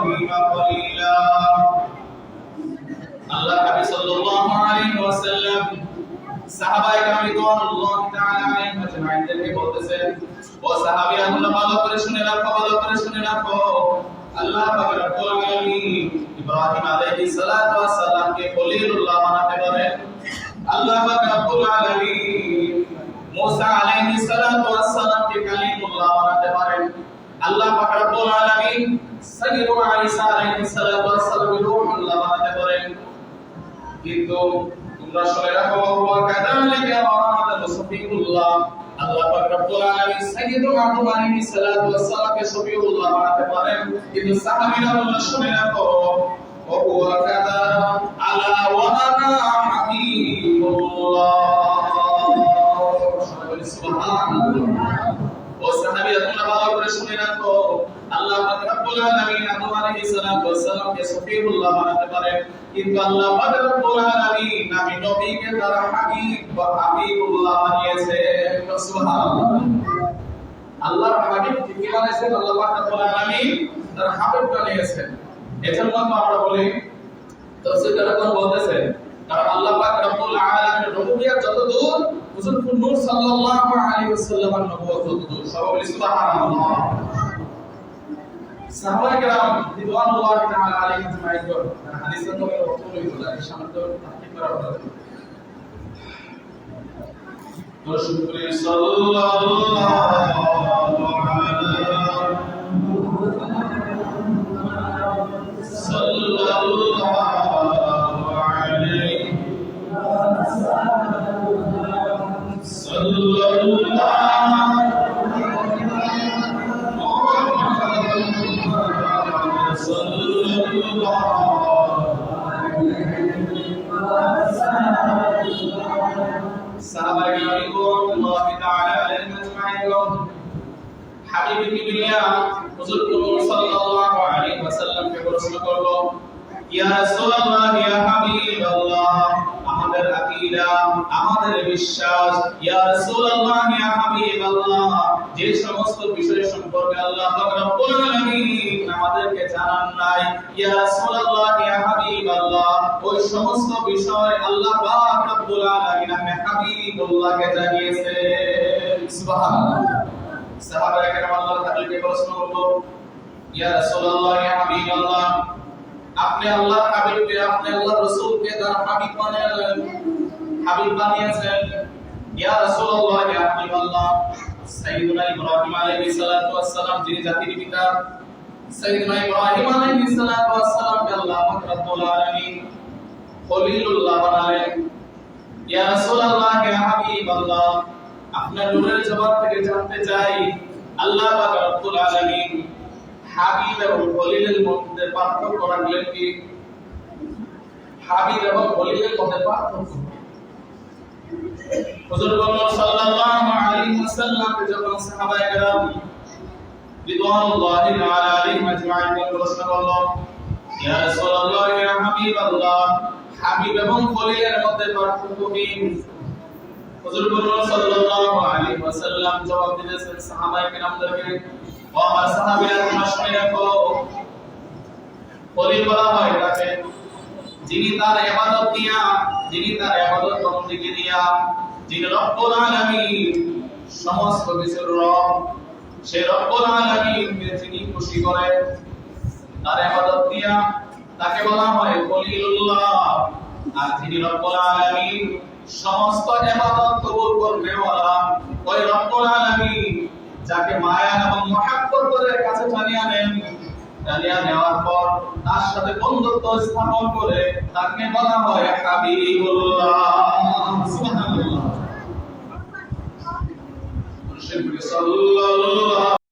إبراهيم خليلا আল্লাহ নবী সাল্লাল্লাহু আলাইহি ওয়াসাল্লাম সাহাবায়ে কেরাম রিদওয়ানুল্লাহি তাআলা আলাইহিম আজমাইনদেরকে বলতেছেন ও সাহাবীরা তোমরা ভালো করে শুনে রাখো ভালো করে শুনে রাখো আল্লাহ পাক রব্বুল আলামিন ইব্রাহিম আলাইহিস সালাতু ওয়াস সালামকে খলিলুল্লাহ বানাতে পারেন আল্লাহ পাক রব্বুল আলামিন মুসা আলাইহিস সালাতু ওয়াস আলামিন সাইয়্যিদুনা ঈসা আলাইহিস সালাতু ওয়াস সালামকে রূহুল্লাহ বানাতে পারেন কিন্তু তোমরা শুনে রাখো ওয়া কাযালিকা ওয়া'াদা সফিউল্লাহ আল্লাহ পাক রব্বুল আলামিন সাইয়্যিদুনা আদম আলাইহিস সালাতু ওয়াস সালামকে সফিউল্লাহ বানাতে পারেন। কিন্তু সাহাবীরা বলল শুনে রাখো ও হুয়া কাযা আলা ওয়া আনা আল্লাহ পাক রব্বুল আলামিন আদম আলাইহিস সালাতু ওয়াস সালামকে সফিউল্লাহ বানাতে পারেন। কিন্তু আল্লাহ পাক রব্বুল আলামিন আমি নবীকে তার হাবিব বা হাবিবুল্লাহ বানিয়েছেন। সুবহানাল্লাহ। আল্লাহর হাবিব ঠিকই বানিয়েছেন, আল্লাহ পাক রব্বুল আলামিন তার হাবিব বানিয়েছেন। এজন্য আমরা বলি, তাফসীর কারণ বলতেছেন, কারণ আল্লাহ পাক রব্বুল আলামিনের রুবুবিয়ত যত হুজুর নূর সাল্লাল্লাহু আলাইহি ওয়াসাল্লামের নবুয়ত তত সবাই সুবহানাল্লাহ। সাহাবায়ে কেরাম রিদওয়ানুল্লাহি তাআলা আলাইহিম আজমাইন হাদিসের তো করা সাল্লাল্লাহু সাহাবায়ে কেরাম রাদিয়াল্লাহু তাআলা আলাইহিম আজমাইন হাবিব কিবরিয়া হুজুর সাল্লাল্লাহু আলাইহি ওয়াসাল্লামকে প্রশ্ন করল ইয়া রাসূলুল্লাহ ইয়া হাবিবাল্লাহ আমাদের আকীদা আমাদের বিশ্বাস, ইয়া রাসূলুল্লাহ, ইয়া হাবিবাল্লাহ, যে সমস্ত বিষয় সম্পর্কে আল্লাহ পাক রব্বুল আলামিন আমাদেরকে জানান নাই, ইয়া রাসূলুল্লাহ, ইয়া হাবিবাল্লাহ, ওই সমস্ত বিষয় আল্লাহ পাক রব্বুল আলামিন আমি হাবিবুল্লাহকে জানিয়েছেন সুবহানাল্লাহ। সাহাবায়ে কেরাম আল্লাহর হাবিবকে প্রশ্ন করল, ইয়া রাসূলুল্লাহ, ইয়া হাবিবাল্লাহ, আপনি আল্লাহর হাবিবকে, আপনি আল্লাহর রাসূলকে তার হাবিব বানালেন? হাবিব বানিয়েছেন, ইয়া রাসূলুল্লাহ, ইয়া হাবিবাল্লাহ সাইয়্যিদুনা ইব্রাহিম আলাইহিস সালাতু ওয়াস সালাম, যিনি জাতির পিতা, সাইয়্যিদুনা ইব্রাহিম আলাইহিস সালাতু ওয়াস সালামকে আল্লাহ পাক রব্বুল আলামিন খলিলুল্লাহ বানালেন। ইয়া রাসূলুল্লাহ, ইয়া হাবিবাল্লাহ আপনার নূরের জবাব থেকে জানতে চাই, আল্লাহ পাক রব্বুল আলামিন হাবিব এবং খলিলের মধ্যে পার্থক্য রাখলেন কি? হাবিব এবং খলিলের মধ্যে পার্থক্য? হুজুর বললেন সাল্লাল্লাহু আলাইহি ওয়াসাল্লাম যখন সাহাবায়ে কেরাম রিদওয়ানুল্লাহি তাআলা আলাইহিম আজমাইন প্রশ্ন করল ইয়া রাসূলুল্লাহ, ইয়া হাবিবাল্লাহ, হাবিব এবং খলিলের মধ্যে পার্থক্য কি? হুজুর বললেন সাল্লাল্লাহু আলাইহি ওয়াসাল্লাম জবাব দিয়েছেন সাহাবায়ে কেরামদেরকে, ও আমার সাহাবীরা, তোমরা শুনে রাখো, খলিল বলা হয় তাকে, যিনি তার ইবাদত দিয়া যিনি তার বন্দেগী দিয়া যিনি সমস্ত কিছুর সে খুশি তার দিয়া তাকে বলা হয় খলিলুল্লাহ আর যিনি রব্বুল আলামিন সমস্ত ইবাদত কবুল করবে ওই যাকে মায়া এবং মহাব্বত করে কাছে টানিয়ে নেন টানিয়ে নেওয়ার পর তার সাথে বন্ধুত্ব স্থাপন করে তাকে বলা হয় হাবিবুল্লাহ।